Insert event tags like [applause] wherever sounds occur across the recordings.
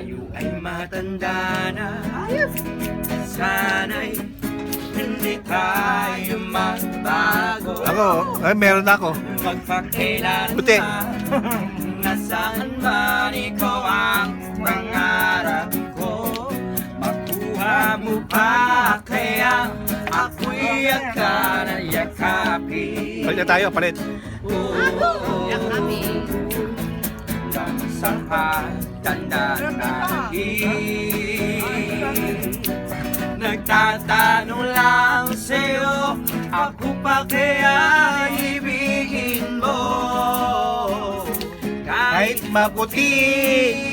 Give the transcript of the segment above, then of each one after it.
tayo ay matanda na. Sana'y hindi tayo magbago. Ako, ay meron na ako. Magpakailan Puti. [laughs] Nasaan man ikaw ang pangarap ko? Makuha mo pa kaya ako'y yakan at yakapin? Palit na tayo, palit. Yan kami Sa tanda natin Nagtatanong lang sa'yo Ako pa kaya ibigin mo Kahit maputi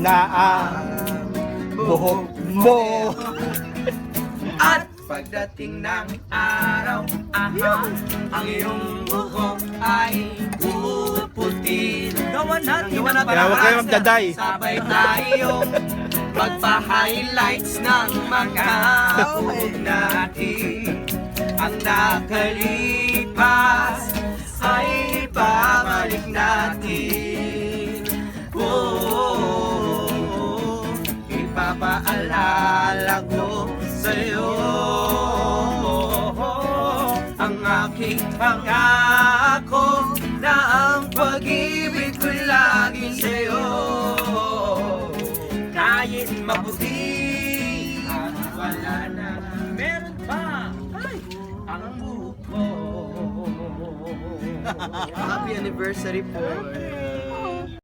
na ang buhok mo. At pagdating ng araw, aha, ang iyong buhok ay puputin. Gawa natin ang Kaya huwag kayo magdaday. Sabay tayong magpa-highlights ng mga buhok natin. Ang nakalipas ay babalik natin. Oh, ipapaalala ko sa'yo ang aking pangako na ang pag-ibig kahit maputi at wala na meron pa. Ay, ang buhok ko Happy anniversary po.